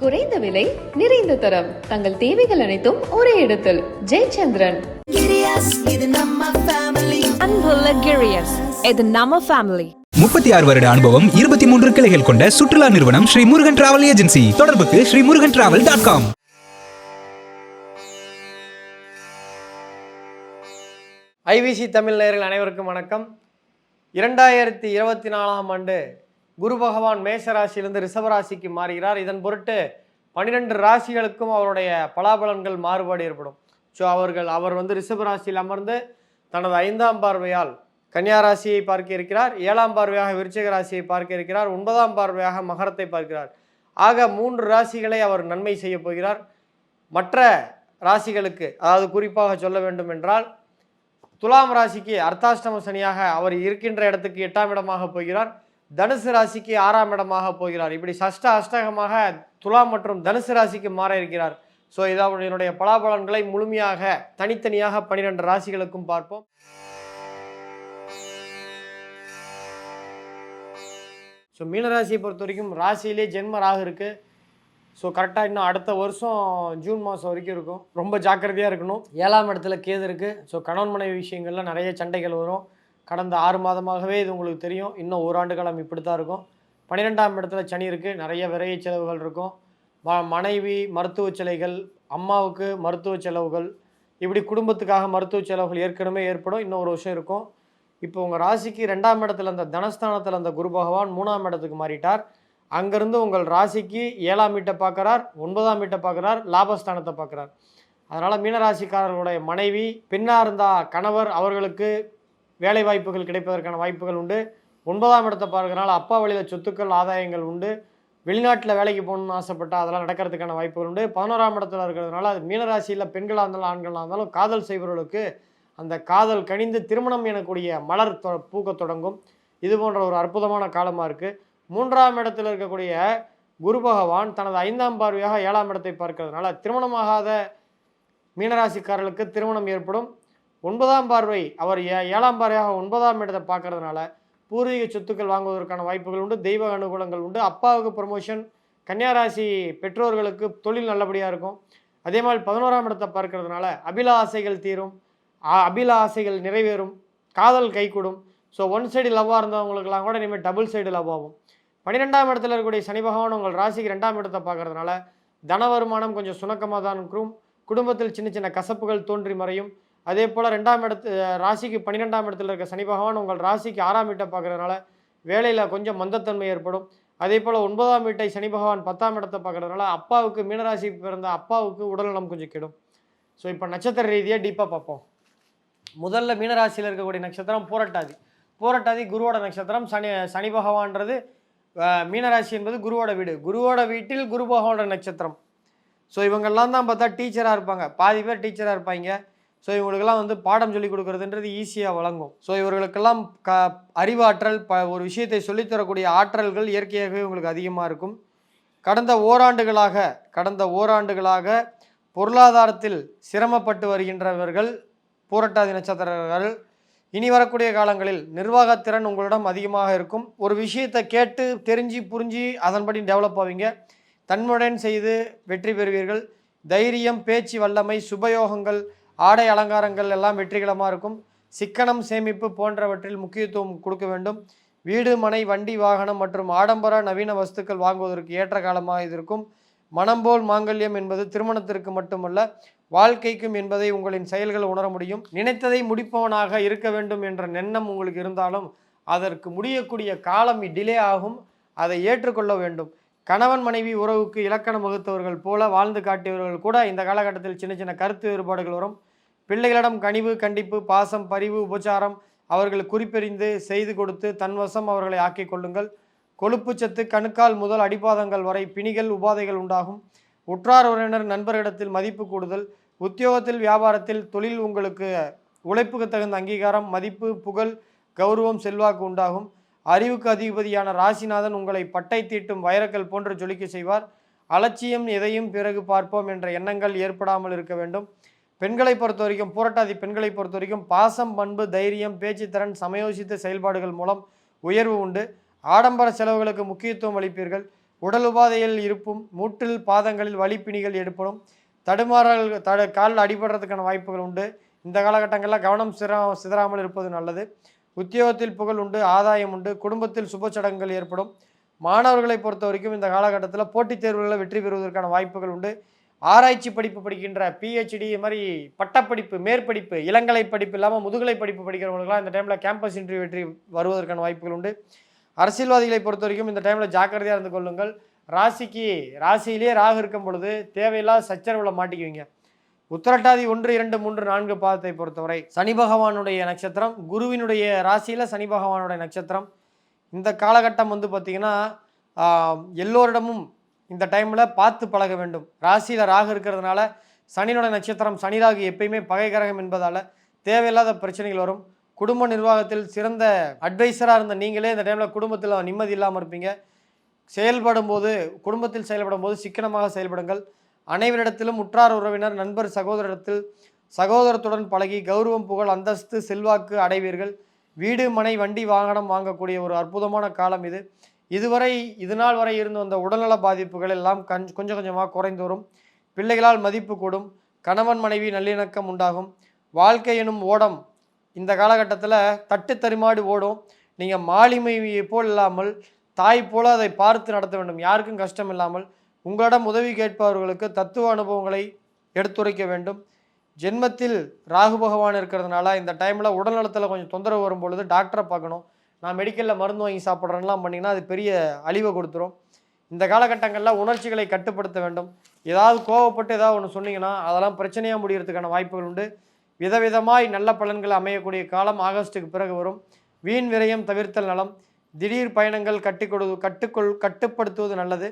குறைந்த விலை நிறைந்த தரம். தங்கள் தேவைகள் அனைத்தும் ஒரே இடத்தில். ஜெயச்சந்திரன். அன்புள்ள கிரியஸ் இது நம்ம ஃபேமிலி முப்பத்தி ஆறு வருட அனுபவம் இருபத்தி மூன்று கிளைகள் கொண்ட சுற்றுலா நிறுவனம் ஸ்ரீ முருகன் டிராவல் ஏஜென்சி தொடர்புக்கு Shri Murugan travel dot com IVC Tamil நேயர்கள் அனைவருக்கும் வணக்கம். இரண்டாயிரத்தி இருபத்தி நாலாம் ஆண்டு குரு பகவான் மேஷ ரிஷபராசிக்கு ராசிக்கு மாறுகிறார். இதன் பொருட்டு பன்னிரெண்டு ராசிகளுக்கும் அவருடைய பலாபலன்கள் மாறுபாடு ஏற்படும். ஸோ அவர்கள் அவர் வந்து ரிஷபராசியில் அமர்ந்து தனது ஐந்தாம் பார்வையால் கன்னியா ராசியை பார்க்க இருக்கிறார். ஏழாம் பார்வையாக விருச்சிக ராசியை பார்க்க இருக்கிறார். ஒன்பதாம் பார்வையாக மகரத்தை பார்க்கிறார். ஆக மூன்று ராசிகளை அவர் நன்மை செய்ய போகிறார். மற்ற ராசிகளுக்கு அதாவது குறிப்பாக சொல்ல வேண்டும் என்றால் துலாம் ராசிக்கு அர்த்தாஷ்டம சனியாக அவர் இருக்கின்ற இடத்துக்கு எட்டாம் இடமாக போகிறார். தனுசு ராசிக்கு ஆறாம் இடமாக போகிறார். இப்படி சஷ்ட அஷ்டகமாக துலாம் மற்றும் தனுசு ராசிக்கு மாற இருக்கிறார். ஸோ இதாவது என்னுடைய பலாபலன்களை முழுமையாக தனித்தனியாக பன்னிரெண்டு ராசிகளுக்கும் பார்ப்போம். ஸோ மீனராசியை பொறுத்த வரைக்கும் ராசியிலே ஜென்ம ராகு இருக்குது ஸோ கரெக்டாக இன்னும் அடுத்த வருஷம் ஜூன் மாதம் வரைக்கும் இருக்கும். ரொம்ப ஜாக்கிரதையாக இருக்கணும். ஏழாம் இடத்துல கேது இருக்குது ஸோ கணவன் மனைவி விஷயங்கள்லாம் நிறைய சண்டைகள் வரும். கடந்த ஆறு மாதமாகவே இது உங்களுக்கு தெரியும். இன்னும் ஓராண்டு காலம் இப்படி தான் இருக்கும். பன்னிரெண்டாம் இடத்துல சனி இருக்குது நிறைய விரைய செலவுகள் இருக்கும். ம மனைவி மருத்துவ செலவுகள் அம்மாவுக்கு மருத்துவ செலவுகள் இப்படி குடும்பத்துக்காக மருத்துவ செலவுகள் ஏற்கனவே ஏற்படும். இன்னும் ஒரு வருஷம் இருக்கும். இப்போ உங்கள் ராசிக்கு ரெண்டாம் இடத்துல அந்த தனஸ்தானத்தில் அந்த குரு பகவான் மூணாம் இடத்துக்கு மாறிட்டார். அங்கேருந்து உங்கள் ராசிக்கு ஏழாம் வீட்டை பார்க்குறார் ஒன்பதாம் வீட்டை பார்க்குறார் லாபஸ்தானத்தை பார்க்குறார். அதனால் மீனராசிக்காரர்களுடைய மனைவி பெண்ணாக இருந்தால் கணவர் அவர்களுக்கு வேலை வாய்ப்புகள் கிடைப்பதற்கான வாய்ப்புகள் உண்டு. ஒன்பதாம் இடத்தை பார்க்கறனால அப்பா வழியில் சொத்துக்கள் ஆதாயங்கள் உண்டு. வெளிநாட்டில் வேலைக்கு போகணும்னு ஆசைப்பட்டால் அதெல்லாம் நடக்கிறதுக்கான வாய்ப்புகள் உண்டு. பதினோராம் இடத்துல இருக்கிறதுனால அது மீனராசியில் பெண்களாக இருந்தாலும் ஆண்களாக இருந்தாலும் காதல் செய்பவர்களுக்கு அந்த காதல் கனிந்து திருமணம் எனக்கூடிய மலர் தொ பூக்கத் தொடங்கும். இது போன்ற ஒரு அற்புதமான காலமாக இருக்குது மூன்றாம் இடத்துல இருக்கக்கூடிய குரு பகவான் தனது ஐந்தாம் பார்வையாக ஏழாம் இடத்தை பார்க்கறதுனால திருமணமாகாத மீனராசிக்காரர்களுக்கு திருமணம் ஏற்படும். ஒன்பதாம் பார்வை அவர் ஏ ஏழாம் பார்வையாக ஒன்பதாம் இடத்தை பார்க்கறதுனால பூர்வீக சொத்துக்கள் வாங்குவதற்கான வாய்ப்புகள் உண்டு தெய்வ அனுகூலங்கள் உண்டு. அப்பாவுக்கு ப்ரொமோஷன் கன்னியாராசி பெற்றோர்களுக்கு தொழில் நல்லபடியாக இருக்கும். அதே மாதிரி பதினோராம் இடத்தை பார்க்கறதுனால அபிலா ஆசைகள் தீரும் அபிலாசைகள் அபிலா ஆசைகள் நிறைவேறும் காதல் கைகூடும். ஸோ ஒன் சைடு லவ்வாக இருந்தவங்களுக்கெல்லாம் கூட இனிமேல் டபுள் சைடு லவ் ஆகும். பன்னிரெண்டாம் இடத்துல இருக்கக்கூடிய சனி பகவான் உங்கள் ராசிக்கு ரெண்டாம் இடத்தை பார்க்கறதுனால தன வருமானம் கொஞ்சம் சுணக்கமாக தான் இருக்கும். குடும்பத்தில் சின்ன சின்ன கசப்புகள் தோன்றி மறையும். அதே போல் ரெண்டாம் இடத்து ராசிக்கு பன்னிரெண்டாம் இடத்துல இருக்க சனி பகவான் உங்கள் ராசிக்கு ஆறாம் வீட்டை பார்க்கறதுனால வேலையில் கொஞ்சம் மந்தத்தன்மை ஏற்படும். அதே போல் ஒன்பதாம் வீட்டை சனி பகவான் பத்தாம் இடத்தை பார்க்குறதுனால அப்பாவுக்கு மீனராசி பிறந்த அப்பாவுக்கு உடல்நலம் கொஞ்சம் கெடும். ஸோ இப்போ நட்சத்திர ரீதியாக டீப்பாக பார்ப்போம். முதல்ல மீனராசியில் இருக்கக்கூடிய நட்சத்திரம் பூரட்டாதி. பூரட்டாதி குருவோட நட்சத்திரம். சனி சனி பகவான்றது மீனராசி என்பது குருவோட வீடு. குருவோட வீட்டில் குரு பகவானோட நட்சத்திரம். ஸோ இவங்கெல்லாம் தான் பார்த்தா டீச்சராக இருப்பாங்க. பாதி பேர் டீச்சராக இருப்பாங்க. ஸோ இவங்களுக்கெல்லாம் வந்து பாடம் சொல்லி கொடுக்குறதுன்றது ஈஸியாக வழங்கும். ஸோ இவர்களுக்கெல்லாம் க அறிவாற்றல் ப ஒரு விஷயத்தை சொல்லித்தரக்கூடிய ஆற்றல்கள் இயற்கையாகவே உங்களுக்கு அதிகமாக இருக்கும். கடந்த ஓராண்டுகளாக கடந்த ஓராண்டுகளாக பொருளாதாரத்தில் சிரமப்பட்டு வருகின்றவர்கள் பூரட்டாதி நட்சத்திரர்கள் இனி வரக்கூடிய காலங்களில் நிர்வாகத்திறன் உங்களிடம் அதிகமாக இருக்கும். ஒரு விஷயத்தை கேட்டு தெரிஞ்சு புரிஞ்சு அதன்படி டெவலப் ஆவீங்க. தன்முடன் செய்து வெற்றி பெறுவீர்கள். தைரியம் பேச்சு வல்லமை சுபயோகங்கள் ஆடை அலங்காரங்கள் எல்லாம் வெற்றிகரமாக இருக்கும். சிக்கனம் சேமிப்பு போன்றவற்றில் முக்கியத்துவம் கொடுக்க வேண்டும். வீடு மனை வண்டி வாகனம் மற்றும் ஆடம்பர நவீன வஸ்துக்கள் வாங்குவதற்கு ஏற்ற காலமாக இது இருக்கும். மனம் போல் மாங்கல்யம் என்பது திருமணத்திற்கு மட்டுமல்ல வாழ்க்கைக்கும் என்பதை உங்களின் செயல்கள் உணர முடியும். நினைத்ததை முடிப்பவனாக இருக்க வேண்டும் என்ற எண்ணம் உங்களுக்கு இருந்தாலும் அதற்கு முடியக்கூடிய காலம் டிலே ஆகும். அதை ஏற்றுக்கொள்ள வேண்டும். கணவன் மனைவி உறவுக்கு இலக்கணம் வகுத்தவர்கள் போல வாழ்ந்து காட்டியவர்கள் கூட இந்த காலகட்டத்தில் சின்ன சின்ன கருத்து வேறுபாடுகள் வரும். பிள்ளைகளிடம் கனிவு கண்டிப்பு பாசம் பரிவு உபச்சாரம் அவர்கள் குறிப்பெறிந்து செய்து கொடுத்து தன்வசம் அவர்களை ஆக்கிக் கொள்ளுங்கள். கொழுப்புச்சத்து கணுக்கால் முதல் அடிப்பாதங்கள் வரை பிணிகள் உபாதைகள் உண்டாகும். உற்றார் உறவினர் நண்பரிடத்தில் மதிப்பு கூடுதல். உத்தியோகத்தில் வியாபாரத்தில் தொழில் உங்களுக்கு உழைப்புக்கு தகுந்த அங்கீகாரம் மதிப்பு புகழ் கௌரவம் செல்வாக்கு உண்டாகும். அறிவுக்கு அதிபதியான ராசிநாதன் உங்களை பட்டை தீட்டும் வைரக்கல் போன்று ஜொலிக்க செய்வார். அலட்சியம் எதையும் பிறகு பார்ப்போம் என்ற எண்ணங்கள் ஏற்படாமல் இருக்க வேண்டும். பெண்களை பொறுத்த வரைக்கும் போராட்டாதி பெண்களை பொறுத்த வரைக்கும் பாசம் பண்பு தைரியம் பேச்சுத்திறன் சமயோசித்த செயல்பாடுகள் மூலம் உயர்வு உண்டு. ஆடம்பர செலவுகளுக்கு முக்கியத்துவம் அளிப்பீர்கள். உடல் உபாதையில் இருப்பும் மூட்டில் பாதங்களில் வலிப்பிணிகள் ஏற்படும். தடுமாறல் தட கால் அடிபடுறதுக்கான வாய்ப்புகள் உண்டு. இந்த காலகட்டங்களில் கவனம் சிதறா சிதறாமல் இருப்பது நல்லது. உத்தியோகத்தில் புகழ் உண்டு ஆதாயம் உண்டு குடும்பத்தில் சுப சடங்குகள் ஏற்படும். மாணவர்களை பொறுத்த வரைக்கும் இந்த காலகட்டத்தில் போட்டித் தேர்வுகளில் வெற்றி பெறுவதற்கான வாய்ப்புகள் உண்டு. ஆராய்ச்சி படிப்பு படிக்கின்ற பிஹெச்டி இது மாதிரி பட்டப்படிப்பு மேற்படிப்பு இளங்கலை படிப்பு இல்லாமல் முதுகலை படிப்பு படிக்கிறவங்களுக்குலாம் இந்த டைமில் கேம்பஸ் இன்டர்வியூ வெற்றி வருவதற்கான வாய்ப்புகள் உண்டு. அரசியல்வாதிகளை பொறுத்த வரைக்கும் இந்த டைமில் ஜாக்கிரதையாக இருந்து கொள்ளுங்கள். ராசிக்கு ராசியிலே ராகு இருக்கும் பொழுது தேவையில்லாத சச்சரவில் மாட்டிக்குவீங்க. உத்திரட்டாதி ஒன்று இரண்டு மூன்று நான்கு பாதத்தை பொறுத்தவரை சனி பகவானுடைய நட்சத்திரம் குருவினுடைய ராசியில் சனி பகவானுடைய நட்சத்திரம். இந்த காலகட்டம் வந்து பார்த்திங்கன்னா எல்லோரிடமும் இந்த டைமில் பார்த்து பழக வேண்டும். ராசியில் ராகு இருக்கிறதுனால சனியினுடைய நட்சத்திரம் சனி ராகு எப்பயுமே பகை கிரகம் என்பதால் தேவையில்லாத பிரச்சனைகள் வரும். குடும்ப நிர்வாகத்தில் சிறந்த அட்வைஸராக இருந்த நீங்களே இந்த டைமில் குடும்பத்தில் நிம்மதி இல்லாமல் இருப்பீங்க. செயல்படும் போது குடும்பத்தில் செயல்படும் போது சிக்கனமாக செயல்படுங்கள். அனைவரிடத்திலும் உற்றார் உறவினர் நண்பர் சகோதரத்தில் சகோதரத்துடன் பழகி கௌரவம் புகழ் அந்தஸ்து செல்வாக்கு அடைவீர்கள். வீடு மனை வண்டி வாகனம் வாங்கக்கூடிய ஒரு அற்புதமான காலம் இது. இதுவரை இது நாள் வரை இருந்து வந்த உடல்நல பாதிப்புகள் எல்லாம் கண் கொஞ்சம் கொஞ்சமாக குறைந்து வரும். பிள்ளைகளால் மதிப்பு கூடும். கணவன் மனைவி நல்லிணக்கம் உண்டாகும். வாழ்க்கை எனும் ஓடம் இந்த காலகட்டத்தில் தட்டு தரிமாடு ஓடும். நீங்கள் மாலிமையை போல் இல்லாமல் தாய் போல அதை பார்த்து நடத்த வேண்டும். யாருக்கும் கஷ்டம் இல்லாமல் உங்களிடம் உதவி கேட்பவர்களுக்கு தத்துவ அனுபவங்களை எடுத்துரைக்க வேண்டும். ஜென்மத்தில் ராகு பகவான் இருக்கிறதுனால இந்த டைமில் உடல்நலத்தில் கொஞ்சம் தொந்தரவு வரும் பொழுது டாக்டரை பார்க்கணும். நான் மெடிக்கலில் மருந்து வாங்கி சாப்பிட்றேன்லாம் பண்ணிங்கன்னா அது பெரிய அழிவை கொடுத்துரும். இந்த காலகட்டங்களில் உணர்ச்சிகளை கட்டுப்படுத்த வேண்டும். ஏதாவது கோவப்பட்டு ஏதாவது ஒன்று சொன்னீங்கன்னா அதெல்லாம் பிரச்சனையாக முடிகிறதுக்கான வாய்ப்புகள் உண்டு. விதவிதமாய் நல்ல பலன்கள் அமையக்கூடிய காலம் ஆகஸ்ட்டுக்கு பிறகு வரும். வீண் விரயம் தவிர்த்தல் நலம். திடீர் பயணங்கள் கட்டிக்கொடு கட்டுக்கொள் கட்டுப்படுத்துவது நல்லது.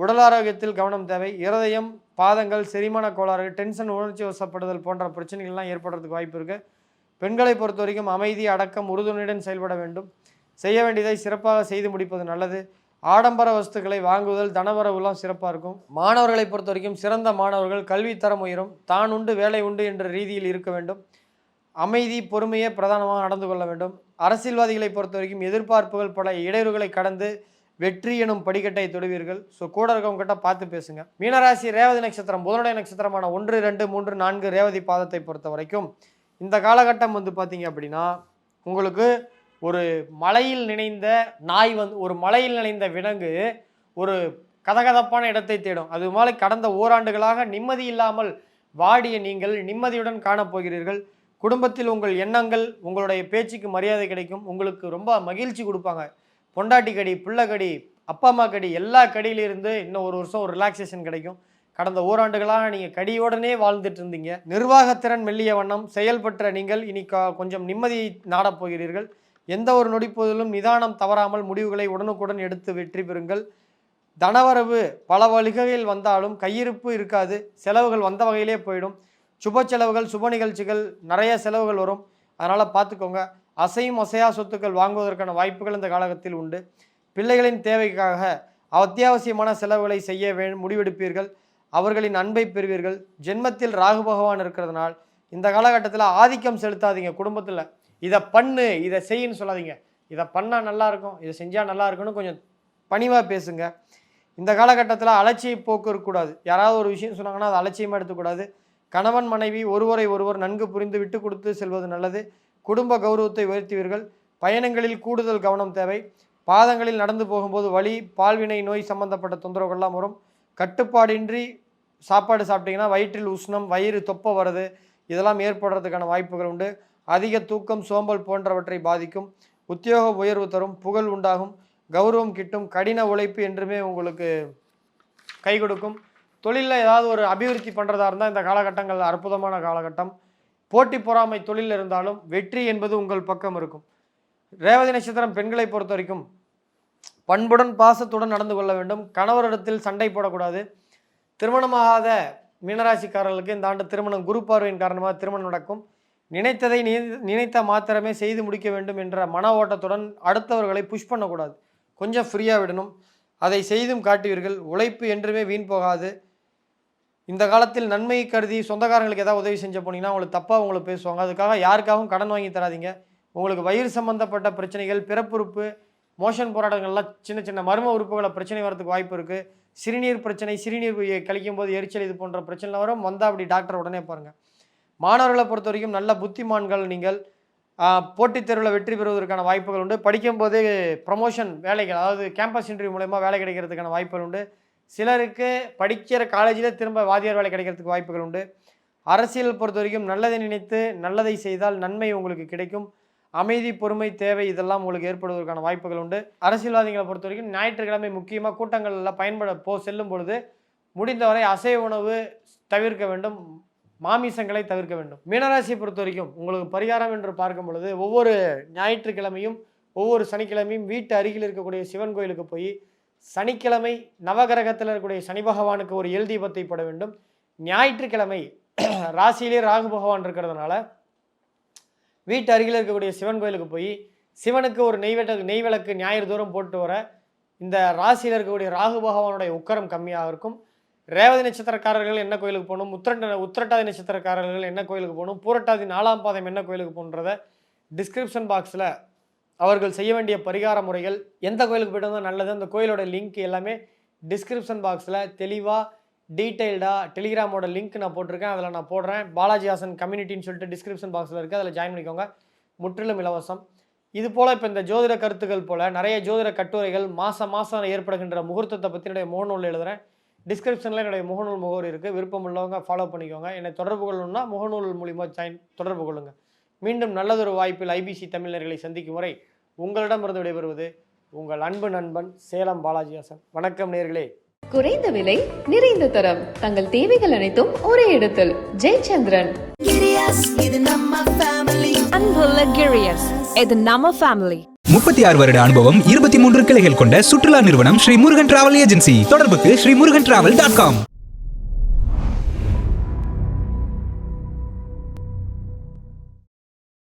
உடல் ஆரோக்கியத்தில் கவனம் தேவை. இருதயம் பாதங்கள் செரிமான கோளாறு டென்ஷன் உணர்ச்சி வசப்படுதல் போன்ற பிரச்சனைகள்லாம் ஏற்படுறதுக்கு வாய்ப்பு இருக்குது பெண்களை பொறுத்த வரைக்கும் அமைதி அடக்கம் உறுதுணையுடன் செயல்பட வேண்டும். செய்ய வேண்டியதை சிறப்பாக செய்து முடிப்பது நல்லது. ஆடம்பர வஸ்துக்களை வாங்குதல் தனவரவுலாம் சிறப்பாக இருக்கும். மாணவர்களை பொறுத்த வரைக்கும் சிறந்த மாணவர்கள் கல்வி தரம் உயரும். தான் உண்டு வேலை உண்டு என்ற ரீதியில் இருக்க வேண்டும். அமைதி பொறுமையே பிரதானமாக நடந்து கொள்ள வேண்டும். அரசியல்வாதிகளை பொறுத்த வரைக்கும் எதிர்பார்ப்புகள் பல இடையூறுகளை கடந்து வெற்றி எனும் படிக்கட்டை தொடுவீர்கள். ஸோ கூட இருக்கவங்ககிட்ட பார்த்து பேசுங்க. மீனராசி ரேவதி நட்சத்திரம் புதனுடைய நட்சத்திரமான ஒன்று ரெண்டு மூன்று நான்கு ரேவதி பாதத்தை பொறுத்த வரைக்கும் இந்த காலகட்டம் வந்து பார்த்தீங்க அப்படின்னா உங்களுக்கு ஒரு மலையில் நினைந்த நாய் வந்து ஒரு மலையில் நினைந்த விலங்கு ஒரு கதகதப்பான இடத்தை தேடும். அது மாதிரி கடந்த ஓராண்டுகளாக நிம்மதி இல்லாமல் வாடிய நீங்கள் நிம்மதியுடன் காணப்போகிறீர்கள் குடும்பத்தில் உங்கள் எண்ணங்கள் உங்களுடைய பேச்சுக்கு மரியாதை கிடைக்கும். உங்களுக்கு ரொம்ப மகிழ்ச்சி கொடுப்பாங்க. பொண்டாட்டி கடி பிள்ளை கடி அப்பா அம்மா கடி எல்லா கடியிலிருந்து இன்னும் ஒரு வருஷம் ஒரு ரிலாக்ஸேஷன் கிடைக்கும். கடந்த ஓராண்டுகளாக நீங்கள் கடியோடனே வாழ்ந்துட்டு இருந்தீங்க. நிர்வாகத்திறன் மெல்லிய வண்ணம் செயல்பற்ற நீங்கள் இனி கா- கொஞ்சம் நிம்மதியை நாடப் போகிறீர்கள். எந்த ஒரு நொடிப்போதிலும் நிதானம் தவறாமல் முடிவுகளை உடனுக்குடன் எடுத்து வெற்றி பெறுங்கள். தனவரவு பல வழிகளில் வந்தாலும் கையிருப்பு இருக்காது. செலவுகள் வந்த வகையிலே போயிடும். சுப செலவுகள் சுப நிகழ்ச்சிகள் நிறைய செலவுகள் வரும். அதனால் பார்த்துக்கோங்க. அசையும் அசையா சொத்துக்கள் வாங்குவதற்கான வாய்ப்புகள் இந்த காலகத்தில் உண்டு. பிள்ளைகளின் தேவைக்காக அத்தியாவசியமான செலவுகளை செய்ய வே முடிவெடுப்பீர்கள். அவர்களின் அன்பை பெறுவீர்கள். ஜென்மத்தில் ராகு பகவான் இருக்கிறதுனால் இந்த காலகட்டத்தில் ஆதிக்கம் செலுத்தாதீங்க குடும்பத்தில். இதை பண்ணு இதை செய்யுன்னு சொல்லாதீங்க. இதை பண்ணால் நல்லாயிருக்கும் இதை செஞ்சால் நல்லா இருக்கும்னு கொஞ்சம் பணிவாக பேசுங்க. இந்த காலகட்டத்தில் அலட்சிய போக்கு இருக்கக்கூடாது. யாராவது ஒரு விஷயம் சொன்னாங்கன்னா அதை அலட்சியமாக எடுத்துக்கூடாது. கணவன் மனைவி ஒருவரை ஒருவர் நன்கு புரிந்து விட்டு கொடுத்து செல்வது நல்லது. குடும்ப கௌரவத்தை உயர்த்துவீர்கள் பயணங்களில் கூடுதல் கவனம் தேவை. பாதங்களில் நடந்து போகும்போது வலி பால்வினை நோய் சம்பந்தப்பட்ட தொந்தரவுகள்லாம் வரும். கட்டுப்பாடின்றி சாப்பாடு சாப்பிட்டீங்கன்னா வயிற்றில் உஷ்ணம் வயிறு தொப்பை வருது. இதெல்லாம் ஏற்படுறதுக்கான வாய்ப்புகள் உண்டு. அதிக தூக்கம் சோம்பல் போன்றவற்றை பாதிக்கும். உத்தியோக உயர்வு தரும் புகழ் உண்டாகும். கௌரவம் கிட்டும் கடின உழைப்பு என்றுமே உங்களுக்கு கை கொடுக்கும். தொழிலில் ஏதாவது ஒரு அபிவிருத்தி பண்ணுறதா இருந்தால் இந்த காலகட்டங்கள் அற்புதமான காலகட்டம். போட்டி பொறாமை தொழில் இருந்தாலும் வெற்றி என்பது உங்கள் பக்கம் இருக்கும். ரேவதி நட்சத்திரம் பெண்களை பொறுத்த வரைக்கும் பண்புடன் பாசத்துடன் நடந்து கொள்ள வேண்டும். கணவரிடத்தில் சண்டை போடக்கூடாது. திருமணமாகாத மீனராசிக்காரர்களுக்கு இந்த ஆண்டு திருமணம் குரு பார்வையின் காரணமாக திருமணம் நடக்கும். நினைத்ததை நினைத்த மாத்திரமே செய்து முடிக்க வேண்டும் என்ற மன ஓட்டத்துடன் அடுத்தவர்களை புஷ் பண்ணக்கூடாது. கொஞ்சம் ஃப்ரீயாக விடணும். அதை செய்தும் காட்டுவீர்கள். உழைப்பு என்றுமே வீண் போகாது. இந்த காலத்தில் நன்மை கருதி சொந்தக்காரங்களுக்கு ஏதாவது உதவி செஞ்ச போனீங்கன்னா உங்களுக்கு தப்பாக உங்களை பேசுவாங்க. அதுக்காக யாருக்காகவும் கடன் வாங்கி தராதீங்க. உங்களுக்கு வயிறு சம்பந்தப்பட்ட பிரச்சனைகள் பிறப்புறுப்பு மோஷன் போராட்டங்கள்லாம் சின்ன சின்ன மர்ம உறுப்புகளை பிரச்சனை வரதுக்கு வாய்ப்பு இருக்குது சிறுநீர் பிரச்சனை சிறுநீர் கழிக்கும் போது எரிச்சல் இது போன்ற பிரச்சனை வரும். வந்தால் அப்படி டாக்டர் உடனே பாருங்கள் மாணவர்களை பொறுத்த வரைக்கும் நல்ல புத்திமான்கள் நீங்கள். போட்டித் தேர்வில் வெற்றி பெறுவதற்கான வாய்ப்புகள் உண்டு. படிக்கும்போது ப்ரமோஷன் வேலைகள் அதாவது கேம்பஸ் இன்டர்வியூ மூலயமா வேலை கிடைக்கிறதுக்கான வாய்ப்புகள் உண்டு. சிலருக்கு படிக்கிற காலேஜில் திரும்ப வாத்தியார் வேலை கிடைக்கிறதுக்கு வாய்ப்புகள் உண்டு. அரசியல் பொறுத்த வரைக்கும் நல்லதை நினைத்து நல்லதை செய்தால் நன்மை உங்களுக்கு கிடைக்கும். அமைதி பொறுமை தேவை இதெல்லாம் உங்களுக்கு ஏற்படுவதற்கான வாய்ப்புகள் உண்டு. அரசியல்வாதிகளை பொறுத்த வரைக்கும் ஞாயிற்றுக்கிழமை முக்கியமாக கூட்டங்களில் பயன்பட போ செல்லும் பொழுது முடிந்தவரை அசைவ உணவு தவிர்க்க வேண்டும். மாமிசங்களை தவிர்க்க வேண்டும். மீனராசியை பொறுத்த வரைக்கும் உங்களுக்கு பரிகாரம் என்று பார்க்கும் பொழுது ஒவ்வொரு ஞாயிற்றுக்கிழமையும் ஒவ்வொரு சனிக்கிழமையும் வீட்டு அருகில் இருக்கக்கூடிய சிவன் கோயிலுக்கு போய் சனிக்கிழமை நவகிரகத்தில் இருக்கக்கூடிய சனி பகவானுக்கு ஒரு எல் தீபத்தை போட வேண்டும். ஞாயிற்றுக்கிழமை ராசியிலே ராகு பகவான் இருக்கிறதுனால வீட்டு அருகில் இருக்கக்கூடிய சிவன் கோயிலுக்கு போய் சிவனுக்கு ஒரு நெய்வேட்ட நெய் விளக்கு ஞாயிறு தூரம் போட்டு வர இந்த ராசியில் இருக்கக்கூடிய ராகு பகவானுடைய உக்கரம் கம்மியாக இருக்கும். ரேவதி நட்சத்திரக்காரர்கள் என்ன கோயிலுக்கு போகணும்? உத்திரட்ட உத்திரட்டாதி நட்சத்திரக்காரர்கள் என்ன கோயிலுக்கு போகணும்? பூரட்டாதி நாலாம் பாதம் என்ன கோயிலுக்கு போகணுன்றத டிஸ்கிரிப்ஷன் பாக்ஸில் அவர்கள் செய்ய வேண்டிய பரிகார முறைகள் எந்த கோயிலுக்கு போய்ட்டு வந்தால் நல்லது. அந்த கோயிலோட லிங்க் எல்லாமே டிஸ்கிரிப்ஷன் பாக்ஸில் தெளிவாக டீட்டெயில்டாக டெலிகிராமோட லிங்க் நான் போட்டிருக்கேன். அதில் நான் போடுறேன். பாலாஜி ஹாசன் கம்யூனிட்டின்னு சொல்லிட்டு டிஸ்கிரிப்ஷன் பாக்ஸில் இருக்குது அதில் ஜாயின் பண்ணிக்கோங்க. முற்றிலும் இலவசம். இது போல் இப்போ இந்த ஜோதிட கருத்துக்கள் போல் நிறைய ஜோதிட கட்டுரைகள் மாதம் மாதம் ஏற்படுகின்ற முகூர்த்தத்தை பற்றி என்னுடைய முகநூல் எழுதுகிறேன் டிஸ்கிரிப்ஷனில் என்னுடைய முகநூல் முகவரி இருக்குது விருப்பம் உள்ளவங்க ஃபாலோ பண்ணிக்கோங்க. என்னை தொடர்பு கொள்ளணும்னா முகநூல் மூலிமா ஜாயின் தொடர்பு கொள்ளுங்கள் மீண்டும் நல்லதொரு வாய்ப்பில் ஐபிசி தமிழர்களை சந்திக்கும் முறை உங்களிடமிருந்து விடைபெறுவது உங்கள் அன்பு நண்பன் சேலம் பாலாஜி ஹாசன் வணக்கம் நேர்களே. குறைந்த விலை நிறைந்த தரம். தங்கள் தேவைகள் அனைத்தும் ஒரே இடத்தில். ஜெயச்சந்திரன். அன்புள்ள கிரியஸ் இது நம்ம ஃபேமிலி முப்பத்தி ஆறு வருட அனுபவம் இருபத்தி மூன்று கிளைகள் கொண்ட சுற்றுலா நிறுவனம் ஸ்ரீ முருகன் டிராவல் ஏஜென்சி தொடர்புக்கு Shri Murugan travel dot com